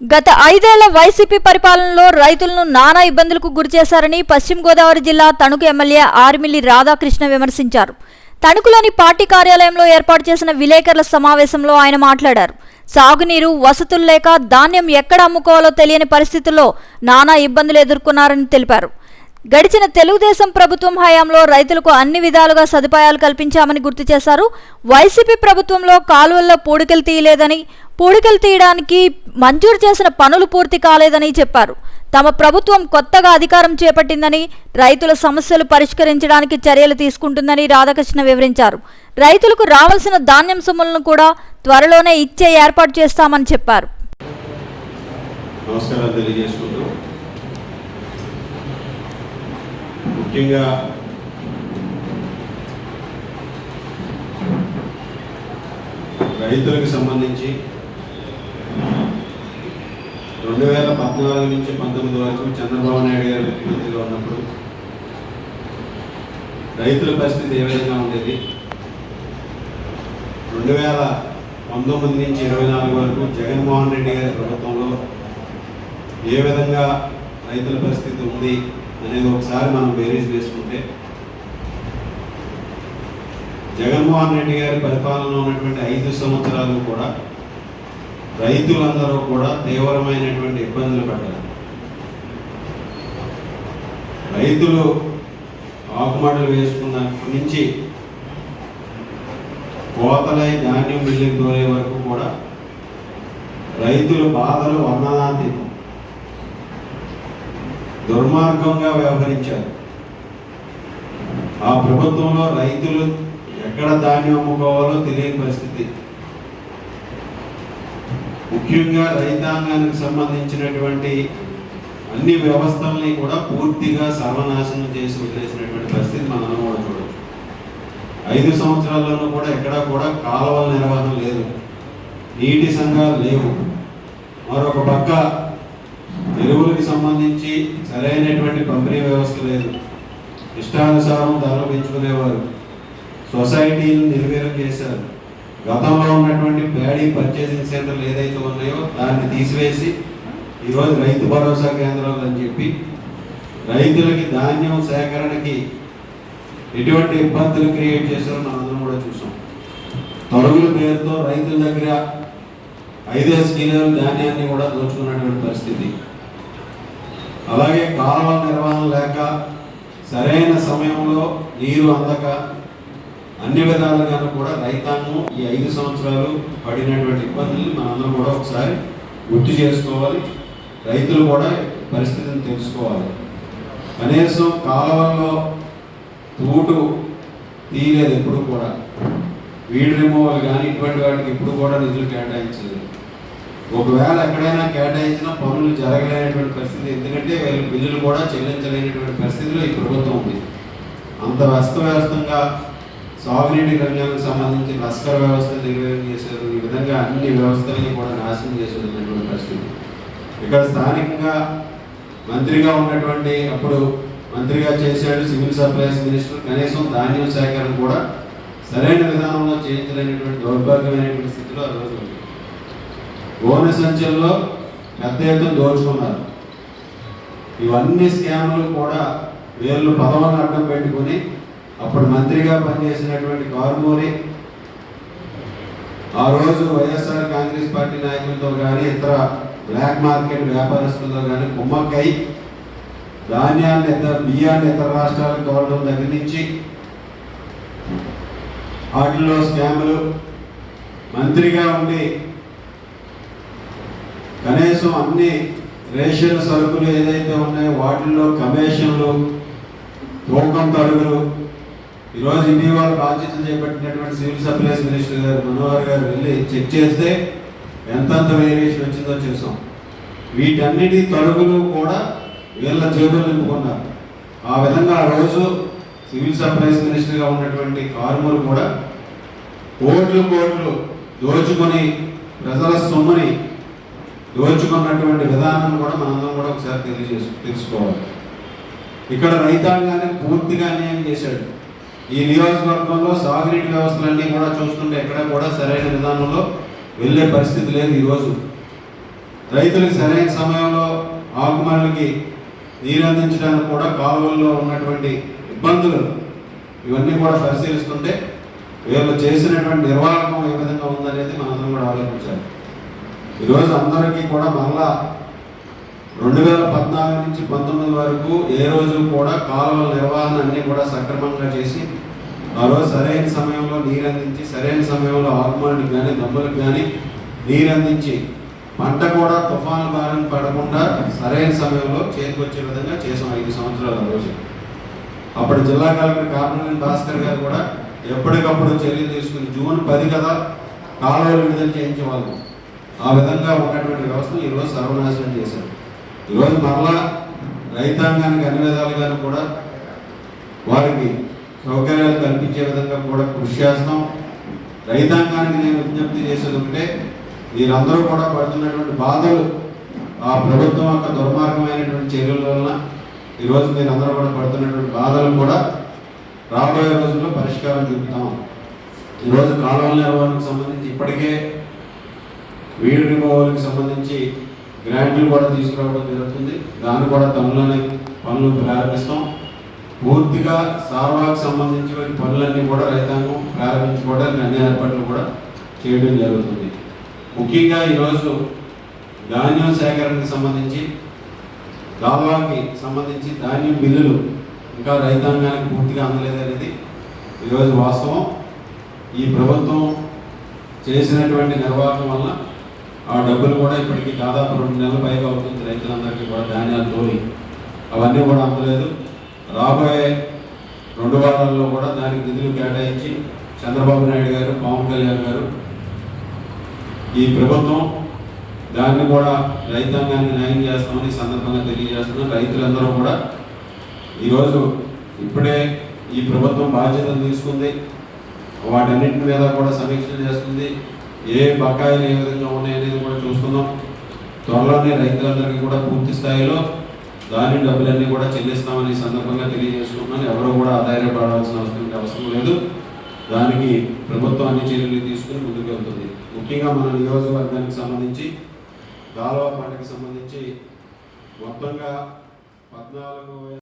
గత ఐదేళ్ళ వైసీపీ పరిపాలనలో రైతులను నానా ఇబ్బందులకు గురిచేశారని పశ్చిమ గోదావరి జిల్లా తణుకు ఎమ్మెల్యే ఆర్మిల్లి రాధాకృష్ణ విమర్శించారు. తణుకులోని పార్టీ కార్యాలయంలో ఏర్పాటు చేసిన విలేకరుల సమావేశంలో ఆయన మాట్లాడారు. సాగునీరు వసతులు లేక ధాన్యం ఎక్కడ అమ్ముకోవాలో తెలియని పరిస్థితుల్లో నానా ఇబ్బందులు ఎదుర్కొన్నారని తెలిపారు. గడిచిన తెలుగుదేశం ప్రభుత్వం హయాంలో రైతులకు అన్ని విధాలుగా సదుపాయాలు కల్పించామని గుర్తు చేశారు. వైసీపీ ప్రభుత్వంలో కాలువల్లో పూడికలు తీయలేదని పూడికలు తీయడానికి మంజూరు చేసిన పనులు పూర్తి కాలేదని చెప్పారు. తమ ప్రభుత్వం కొత్తగా అధికారం చేపట్టిందని రైతుల సమస్యలు పరిష్కరించడానికి చర్యలు తీసుకుంటుందని రాధాకృష్ణ వివరించారు. రైతులకు రావాల్సిన ధాన్యం సొమ్ములను కూడా త్వరలోనే ఇచ్చే ఏర్పాటు చేస్తామని చెప్పారు. ముఖ్యంగా రైతులకు సంబంధించి రెండు వేల పద్నాలుగు నుంచి పంతొమ్మిది వరకు చంద్రబాబు నాయుడు గారు ముఖ్యమంత్రిగా ఉన్నప్పుడు రైతుల పరిస్థితి ఏ విధంగా ఉండేది? రెండు వేల పంతొమ్మిది నుంచి ఇరవై నాలుగు వరకు జగన్మోహన్ రెడ్డి గారి ప్రభుత్వంలో ఏ విధంగా రైతుల పరిస్థితి ఉంది అనేది ఒకసారి మనం బేరీజ్ వేసుకుంటే జగన్మోహన్ రెడ్డి గారి పరిపాలనలో ఉన్నటువంటి ఐదు సంవత్సరాలు కూడా రైతులందరూ కూడా తీవ్రమైనటువంటి ఇబ్బందులు పడ్డారు. రైతులు ఆకుమడలు వేసుకున్నప్పటి నుంచి కోతలై ధాన్యం మిల్లుకి తోలే వరకు కూడా రైతుల బాధలు వర్ణనాతీతం. దుర్మార్గంగా వ్యవహరించారు. ఆ ప్రభుత్వంలో రైతులు ఎక్కడ ధాన్యం అమ్ముకోవాలో తెలియని పరిస్థితి. ముఖ్యంగా రైతాంగానికి సంబంధించినటువంటి అన్ని వ్యవస్థల్ని కూడా పూర్తిగా సర్వనాశనం చేసి వదిలేసినటువంటి పరిస్థితి మనం కూడా చూడవచ్చు ఐదు సంవత్సరాల్లోనూ కూడా ఎక్కడా కూడా కాలువల నిర్వహణ లేదు. నీటి సంఘాలు లేవు. మరొక పక్క ఎరువులకు సంబంధించి సరైనటువంటి పంపిణీ వ్యవస్థ లేదు. ఇష్టానుసారం ధరలు పెంచుకునేవారు. సొసైటీలు నిర్వీర్యం చేశారు. గతంలో ఉన్నటువంటి ప్యాడీ పర్చేసింగ్ సెంటర్లు ఏదైతే ఉన్నాయో దాన్ని తీసివేసి ఈరోజు రైతు భరోసా కేంద్రాలు అని చెప్పి రైతులకి ధాన్యం సేకరణకి ఎటువంటి ఇబ్బందులు క్రియేట్ చేశారో మనందరం కూడా చూసాం. తొలగుల పేరుతో రైతుల దగ్గర ఐదేసి కిలోల ధాన్యాన్ని కూడా దోచుకున్నటువంటి పరిస్థితి. అలాగే కాలువ నిర్వహణ లేక సరైన సమయంలో నీరు అందక అన్ని విధాలుగాను కూడా రైతాంగం ఈ ఐదు సంవత్సరాలు పడినటువంటి ఇబ్బందులు మనందరం కూడా ఒకసారి గుర్తు చేసుకోవాలి. రైతులు కూడా పరిస్థితిని తెలుసుకోవాలి. కనీసం కాలువల్లో తూటు తీయలేదు ఎప్పుడు కూడా. వీడి రిమూవల్ కానీ ఇటువంటి వాటికి ఇప్పుడు కూడా నిధులు కేటాయించలేదు. ఒకవేళ ఎక్కడైనా కేటాయించినా పనులు జరగలేనటువంటి పరిస్థితి ఎందుకంటే వీళ్ళు బిల్లులు కూడా చెల్లించలేనటువంటి పరిస్థితిలో ఈ ప్రభుత్వం ఉంది. అంత వ్యస్త సాగునీటి రంగానికి సంబంధించి లస్కర్ వ్యవస్థ నిర్వహణ చేశారు ఈ విధంగా అన్ని వ్యవస్థల్ని కూడా నాశనం చేసి పరిస్థితి. ఇక్కడ స్థానికంగా మంత్రిగా ఉన్నటువంటి అప్పుడు మంత్రిగా చేశాడు సివిల్ సప్లైస్ మినిస్టర్. కనీసం ధాన్యం సేకరణ కూడా సరైన విధానంలో చేయించలేనటువంటి దౌర్భాగ్యమైనటువంటి స్థితిలో ఆ రోజు ఉంది. గోనె సంచుల్లో పెద్ద ఎత్తున దోచుకున్నారు. ఇవన్నీ స్కామ్లు కూడా వీళ్ళు పదవులను అడ్డం పెట్టుకుని అప్పుడు మంత్రిగా పనిచేసినటువంటి కారుమూరి ఆ రోజు వైఎస్ఆర్ కాంగ్రెస్ పార్టీ నాయకులతో కానీ ఇతర బ్లాక్ మార్కెట్ వ్యాపారస్తులతో కానీ కుమ్మక్కై ధాన్యాన్ని ఇతర బియ్యాన్ని ఇతర రాష్ట్రాలకు తోలడం దగ్గర నుంచి వాటిల్లో స్కాములు మంత్రిగా ఉండి కనీసం అన్ని రేషన్ సరుకులు ఏదైతే ఉన్నాయో వాటిల్లో కమిషన్లు తూకం తరుగులు ఈరోజు ఇటీవల బాధ్యతలు చేపట్టినటువంటి సివిల్ సప్లైస్ మినిస్టర్ గారు మనోహర్ గారు వెళ్ళి చెక్ చేస్తే ఎంతంత వేరియేషన్ వచ్చిందో చూసాం. వీటన్నిటి తరుగులు కూడా వీళ్ళ జేబులు నింపుకున్నారు. ఆ విధంగా ఆ రోజు సివిల్ సప్లైస్ మినిస్టర్గా ఉన్నటువంటి కార్ములు కూడా కోట్లు కోట్లు దోచుకొని ప్రజల సొమ్ముని దోచుకున్నటువంటి విధానం కూడా మనందరం కూడా ఒకసారి తెలియజేసు తెలుసుకోవాలి. ఇక్కడ రైతాంగాన్ని పూర్తిగా అన్యాయం చేశాడు. ఈ నియోజకవర్గంలో సాగునీటి వ్యవస్థలన్నీ కూడా చూస్తుంటే ఎక్కడ కూడా సరైన విధానంలో వెళ్ళే పరిస్థితి లేదు ఈరోజు. రైతులకు సరైన సమయంలో ఆకుమళ్ళకి నీరు అందించడానికి కూడా కాలువల్లో ఉన్నటువంటి ఇబ్బందులు ఇవన్నీ కూడా పరిశీలిస్తుంటే వీళ్ళు చేసినటువంటి నిర్వాహకం ఏ విధంగా ఉందనేది మనందరం కూడా ఆలోచించాలి. ఈరోజు అందరికీ కూడా మళ్ళా రెండు వేల పద్నాలుగు నుంచి పంతొమ్మిది వరకు ఏ రోజు కూడా కాలువల నిర్వహణ అన్ని కూడా సక్రమంగా చేసి ఆ రోజు సరైన సమయంలో నీరు అందించి సరైన సమయంలో ఆకుమాలకు కానీ దమ్ములకు కానీ నీరు అందించి పంట కూడా తుఫాను బారిన పడకుండా సరైన సమయంలో చేతికొచ్చే విధంగా చేసాం ఐదు సంవత్సరాల రోజు. అప్పుడు జిల్లా కలెక్టర్ కార్నల్ భాస్కర్ గారు కూడా ఎప్పటికప్పుడు చర్యలు తీసుకుని జూన్ పది కదా కాలువలు విడుదల చేయించేవాళ్ళు ఆ విధంగా ఉన్నటువంటి వ్యవస్థను ఈరోజు సర్వనాశనం చేశారు. ఈరోజు మరలా రైతాంగానికి అన్ని విధాలుగాను కూడా వారికి సౌకర్యాలు కల్పించే విధంగా కూడా కృషి చేస్తాం. రైతాంగానికి నేను విజ్ఞప్తి చేసేది ఒకటే మీరందరూ కూడా పడుతున్నటువంటి బాధలు ఆ ప్రభుత్వం యొక్క దుర్మార్గమైనటువంటి చర్యల వలన ఈరోజు మీరందరూ కూడా పడుతున్నటువంటి బాధలు కూడా రాబోయే రోజుల్లో పరిష్కారం చూపుతాం. ఈరోజు కాలువల నిర్వహణకు సంబంధించి ఇప్పటికే వీడ్ నిర్వహణకు సంబంధించి గ్రాంట్లు కూడా తీసుకురావడం జరుగుతుంది. దాన్ని కూడా తమలోనే పనులు ప్రారంభిస్తాం. పూర్తిగా సార్వాకు సంబంధించిన పనులన్నీ కూడా రైతాంగం ప్రారంభించుకోవడానికి అన్ని ఏర్పాట్లు కూడా చేయడం జరుగుతుంది. ముఖ్యంగా ఈరోజు ధాన్యం సేకరణకు సంబంధించి దావాకి సంబంధించి ధాన్యం బిల్లులు ఇంకా రైతాంగానికి పూర్తిగా అందలేదనేది ఈరోజు వాస్తవం. ఈ ప్రభుత్వం చేసినటువంటి నిర్వాహకం వల్ల ఆ డబ్బులు కూడా ఇప్పటికి దాదాపు రెండు నెలల పైగా అవుతుంది రైతులందరికీ కూడా ధాన్యాలు తోలి. అవన్నీ కూడా అందలేదు. రాబోయే రెండు వారాల్లో కూడా దానికి నిధులు కేటాయించి చంద్రబాబు నాయుడు గారు పవన్ కళ్యాణ్ గారు ఈ ప్రభుత్వం దాన్ని కూడా రైతాంగానికి న్యాయం చేస్తామని సందర్భంగా తెలియజేస్తున్నాం రైతులందరూ కూడా ఈరోజు ఇప్పుడే ఈ ప్రభుత్వం బాధ్యతలు తీసుకుంది. వాటన్నింటి మీద కూడా సమీక్షలు చేస్తుంది. ఏ బకాయిలు ఏ విధంగా ఉన్నాయనేది కూడా చూస్తున్నాం. త్వరలోనే రైతులందరికీ కూడా పూర్తి స్థాయిలో దాని డబ్బులన్నీ కూడా చెల్లిస్తామని సందర్భంగా తెలియజేసుకుంటున్నాను. ఎవరు కూడా ఆధారపడాల్సిన అవసరం అవసరం లేదు. దానికి ప్రభుత్వం అన్ని చర్యలు తీసుకుని ముందుకు వెళ్తుంది ముఖ్యంగా మన నియోజకవర్గానికి సంబంధించి దాల్వా పంటకి సంబంధించి మొత్తంగా పద్నాలుగు